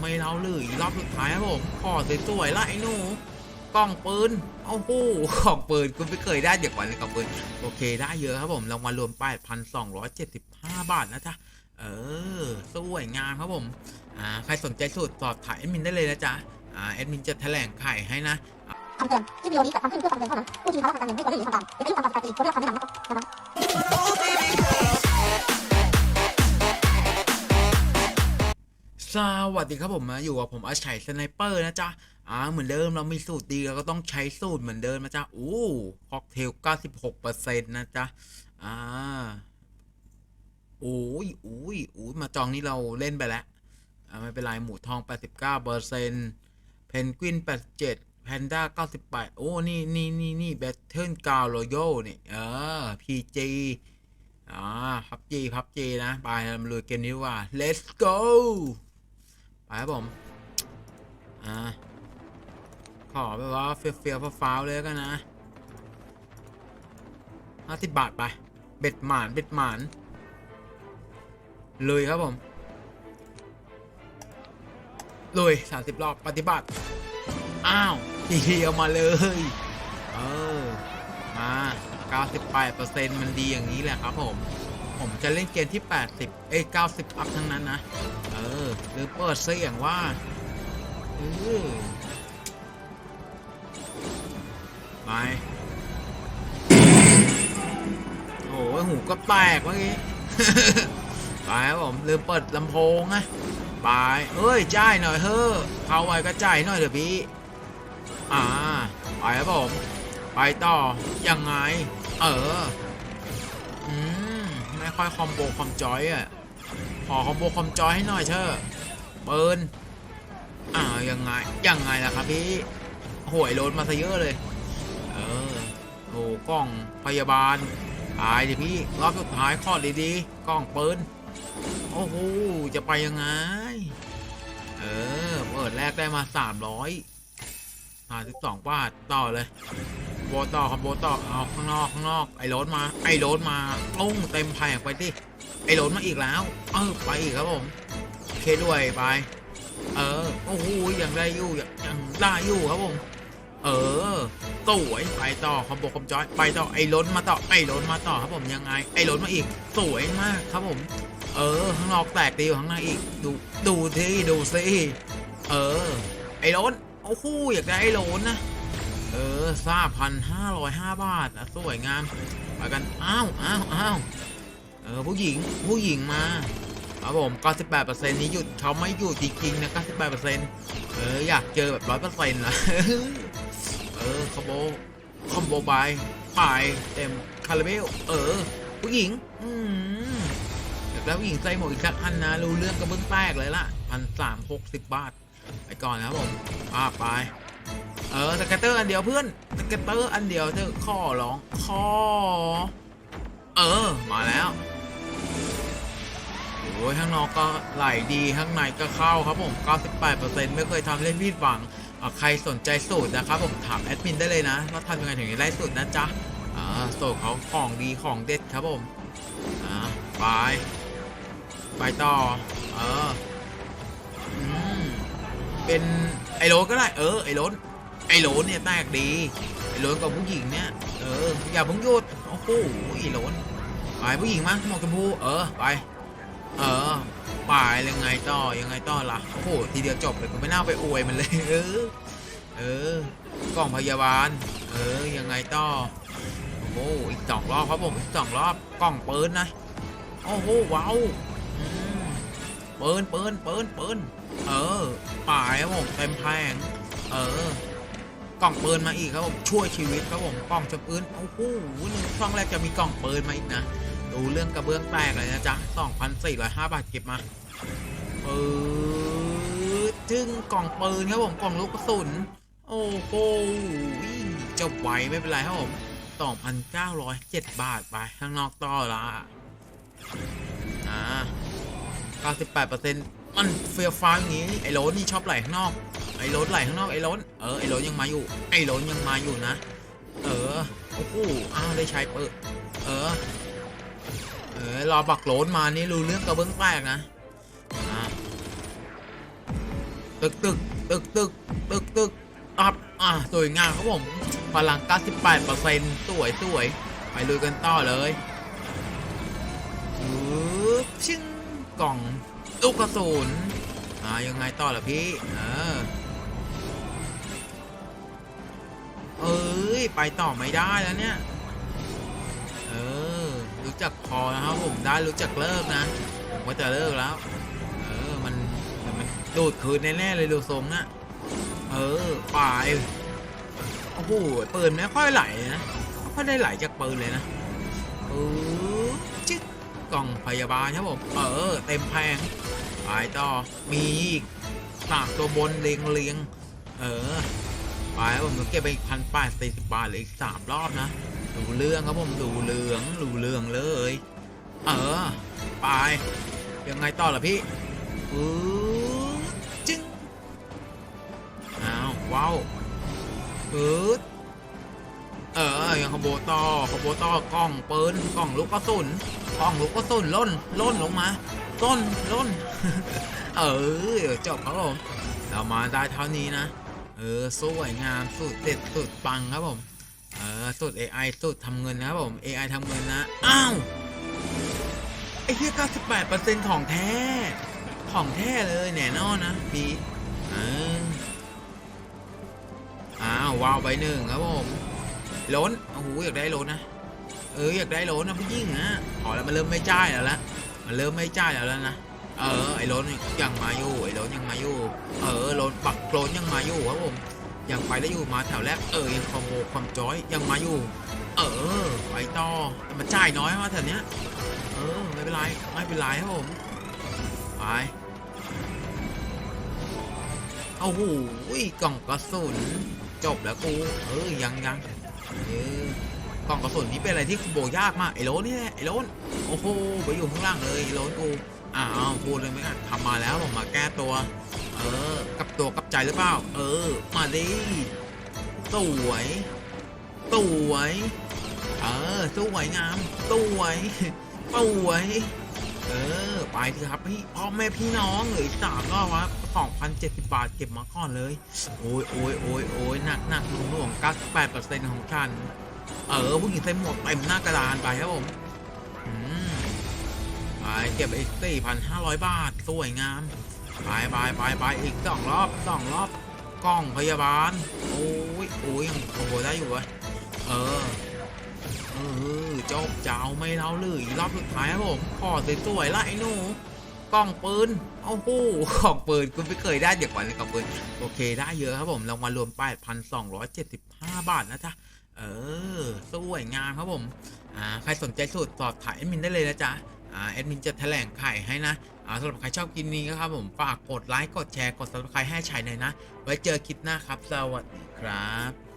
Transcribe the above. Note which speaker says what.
Speaker 1: ไม่เล่าเลยรอบสุดท้ายครับผมขอสวยๆละไอ้หนูกล้องปืนโอ้โหของปืนคุณไม่เคยได้เดี๋ยวก่อนเลยกับปืนโอเคได้เยอะครับผมรางวัลรวม8,275บห้าบาทนะจ๊ะเออสวยงามครับผมอ่าใครสนใจสูตรสอบถ่ายแอดมินได้เลยนะจ๊ะอ่าแอดมินจะแถลงไข่ให้นะ
Speaker 2: คำเตือนคลิปวิดีโอนี้จัดทำขึ้นเพื่อความบันเทิงเท่านั้นผู้ที่ใช้รับประกันเงินไม่ควรเล่นหรือทำตามเป็นที่ทำการสกัดจริตควรได้รับคำแนะนำนะครับ
Speaker 1: สวัสดีครับผมมาอยู่กับผมอาชัยสไนเปอร์นะจ๊ะอ่าเหมือนเดิมเรามีสูตรดีเราก็ต้องใช้สูตรเหมือนเดิมนะจ๊ะโอ้ค็อกเทล 96%นะจ๊ะอ่าโอ้ยโอ้ยโอ้ยมาจองนี่เราเล่นไปแล้วอ่าไม่เป็นไรหมูทอง 89%เพนกวิน 87แพนด้า98 โอ้นี่นี่นี่นี่แบทเทิลกาวโรโยนี่เออ PG อ่าพับจีพับจีนะ ไปเราลุยเกมนี้ว่า let's go ครับผม อ่า ขอแบบว่าเฟี้ยวเฟี้ยวๆฟ้าวๆเลยกันนะห้าสิบบาท ไป เบ็ดหมานเบ็ดหมานลุยครับผมลุยสามสิบรอบปฏิบัติ อ้าวทีเดียวมาเลย เออ มา98%มันดีอย่างนี้แหละครับผม ผมจะเล่นเกมที่ 80 เอ้ย90 อัพทั้งนั้นนะ เออ หรือเปิดเสียงว่าเออไปโอ้ยหูก็แตกเมื่อกี้ไปผมลืมเปิดลำโพงนะไปเอ้ยจ่ายหน่อยเฮ้อะเขาไว้ก็จ่ายหน่อยเดี๋ยวพี่อ่าไปครับผม ไปต่อยังไง เออ อืม ค่อยคอมโบคอมจอยอะขอคอมโบคอมจอยให้หน่อยเชอะเบิร์นอ่ายังไงยังไงล่ะครับพี่ห่วยโลดมาซะเยอะเลย เออโอ้กล้องพยาบาลตายดิพี่รอบสุดท้ายข้อดีๆกล้องเปืนโอ้โหจะไปยังไง เออเปิดแรกได้มา300 52บาทต่อเลย โบต่อครับโบต่อเอาข้างนอกข้างนอกไอ้รถมา ไอ้รถมาตุ้งเต็มแผงไปที่ไอ้โหลนมาอีกแล้วเออไปอีกครับผมเคด้วยไป เออโอ้โหยังได้อยู่ยังยังได้อยู่ครับผมเออสวยไปต่อคอมโบคอมจอยไปต่อไอ้ล้นมาต่อไอ้ล้นมาต่อครับผมยังไง ไอ้ล้นมาอีก สวยมากครับผม เออข้างนอกแตกตีอยู่ข้างในอีก ดูดูที่ดูสิเออ ไอ้ล้นโอ้โหอยากได้ไอ้ล้นนะ เออซาพันห้าร้อยห้าบาทนะสวยงามไปกัน อ้าวอ้าวอ้าวเออผู้หญิงผู้หญิงมาครับผม98%นี้หยุดเขาไม่หยุดจริงๆนะ98%เอออยากเจอแบบ100%นะเออคอมโบคอมโบบายปายเต็มคาราเบลเออ ผู้หญิง อืมอยากได้ผู้หญิงใส่หมวกอีกสักอันนะรู้เรื่องกระเบื้องแตกเลยล่ะพันสามหกสิบบาท ไปก่อนนะครับผมป้าไป เออสเกตเตอร์อันเดียวเพื่อนสเกตเตอร์อันเดียวเธอะข้อร้องข้อเออ มาแล้วโอ้ยข้างนอกก็ไหลดีข้างในก็เข้าครับผม 98%ไม่เคยทำเล่นผิดหวังอะใครสนใจสูตรนะครับผมถามแอดมินได้เลยนะว่าทำยังไงถึงจะได้สูตรนะจ๊ะอ่าสูตรเขาของดีของเด็ดครับผมอ่าไปไปต่อเอออืมเป็นไอโรนก็ได้ เออไอโรน ไอ้โรนเนี่ยแตกดีไอ้โรนกับผู้หญิงเนี่ยเอออย่าเพิ่งหยุดโอ้โหไอ้โรนไปผู้หญิงมั้งหมวกชมพูเออไปเออปายยังไงต่อยังไงต่อล่ะโอ้โหทีเดียวจบเลยกูไม่น่าไปอวยมันเลยเออเออกล่องพยาบาล เออยังไงต่อโอ้โหอีกสองรอบครับผมอีกสองรอบกล่องปืนนะโอ้โหว้าวปืนปืนปืนปืนเออป่ายครับผมเต็มแพงเออ กล่องปืนมาอีกครับผมช่วยชีวิตครับผมกล่องจะปืนโอ้โหหนึ่งช่องแรกจะมีกล่องปืนมาอีกนะดูเรื่องกระเบื้องแตกเลยนะจ๊ะ2,405บาทเก็บมาปืดจึงกล่องปืนครับผมกล่องลูกกระสุนโอ้โหจบไวไม่เป็นไรครับผม2,907 บาทไปข้างนอกต่อละอ่า98%มันเฟียฟ้าอย่างนี้ไอ้โรนี่ชอบไหลข้างนอก อ้โรนไหลข้างนอกไอ้โรนเออไอ้โรนยังมาอยู่ ไอ้โรนยังมาอยู่นะ เออโอ้โหอ้าวได้ใช้เปิดเออ เออรอบักโลนมานี่รู้เรื่องกระเบื้องแตกนะตึกตึกตึกตึกตึกตึกอัพอะสวยงามครับผมพลัง 98%สวยสวยไปลุยกันต่อเลยปึ๊บชิงกล่องลูกกระสุนอ่ายังไงต่อล่ะพี่ เออ ไปต่อไม่ได้แล้วเนี่ย เออ รู้จักพอนะครับผมได้รู้จักเลิกนะผมก็จะเลิกแล้ว เออ มันมันดูดคืนแน่ๆเลยดูทรงนะเออปลายโอ้โหปืนไม่ค่อยไหลนะไม่ค่อยได้ไหลจากปืนเลยนะเออจิ๊กกล่องพยาบาลครับผม เออ เต็มแพงไปต่อ มีอีกสามตัวบนเรียงเรียง เออ ไปครับผมเก็บไปอีกพันแปดสี่สิบบาทเหลยอีกสามรอบนะดูเรื่องครับผมดูเรื่องดูเรื่องเลย เออ ไป ยังไงต่อล่ะพี่อือจึ้งอ้าวว้าวอืดเออยังขบโต่อขโต่อกล้องปืนกล้องลูกกระสุนกล้องลูกกระสุนล่นล่นลงมาล่นล่น เออจบครับผมเรามาได้เท่านี้นะ เออสวยงามสุดเด็ดสุดปังครับผม เออสุด AI สุดทำเงินนะครับผม AI ทำเงินนะ อ้าวไอ้เหี้ย98%ของแท้ ของแท้เลยแน่นอนนะพี่อ้าวอ้าวว้าวใบหนึ่งครับผมล้นโอ้โหอยากได้ล้นนะ เอออยากได้ล้นนะพี่ยิ่งนะพอแล้วมันเริ่มไม่จ่ายแล้วละมันเริ่มไม่จ่ายแล้วนะ เออไอ้ล้นยังมาอยู่ไอ้ล้นยังมาอยู่ เออล้น ลนยังมาอยู่ครับผมยังไปได้อยู่มาแถวแรกเออยังคอมโบความจอยยังมาอยู่ เออไปต่อแต่มันจ่ายน้อยมาแถวเนี้ยเออไม่เป็นไรไม่เป็นไรครับผมไปเอาหูยกล่องกระสุนจบแล้วกูเออยังยังเออกล่องกระสุนนี้เป็นอะไรที่โบยากมากไอ้โรนนี่แหละไอ้โรนโอ้โหไปอยู่ข้างล่างเลยไอ้โรนกูอ้าวพูดเลยไหมกันทำมาแล้วผมมาแก้ตัว เออ กับตัวกับใจหรือเปล่า เออ มาดิสวยสวยเออสวยงามสวยสวยเออ ไปสิครับพี่พ่อแม่พี่น้องเหลืออีกสามรอบวะสองพันเจ็ดสิบบาทเก็บมาก่อนเลย โอ้ยโอ้ยโอ้ยโอ้ยหนักหนักหน่วงหน่วงเก้าสิบแปดเปอร์เซ็นต์ของฉัน เออผู้หญิงใส่หมวกเต็มหน้ากระดานไปครับผมอืมไปเก็บอีกสี่พันห้าร้อยบาท สวยงาม ไปไปไปไปอีกสองรอบสองรอบกล้องพยาบาล โอ้ยโอ้ยยังขโมยได้อยู่วะเออเออจบจะเอาไม่เล่าเลยอีรอบสุดท้ายครับผมขอสวยๆละไอ้หนูกล้องปืนโอ้โหของปืนคุณไม่เคยได้เดี๋ยวก่อนเลยกล่องปืนโอเคได้เยอะครับผมรางวัลรวม8,275บห้าบาทนะจ๊ะเออสวยงามครับผมอ่าใครสนใจสูตรสอบถ่ายแอดมินได้เลยนะจ๊ะ แอดมินจะแถลงไข่ให้นะสำหรับใครชอบกินนี้ก็ครับผมฝากกดไลค์กดแชร์กดสับสไครให้ชัยหน่อยนะ ไว้เจอคลิปหน้าครับ สวัสดีครับ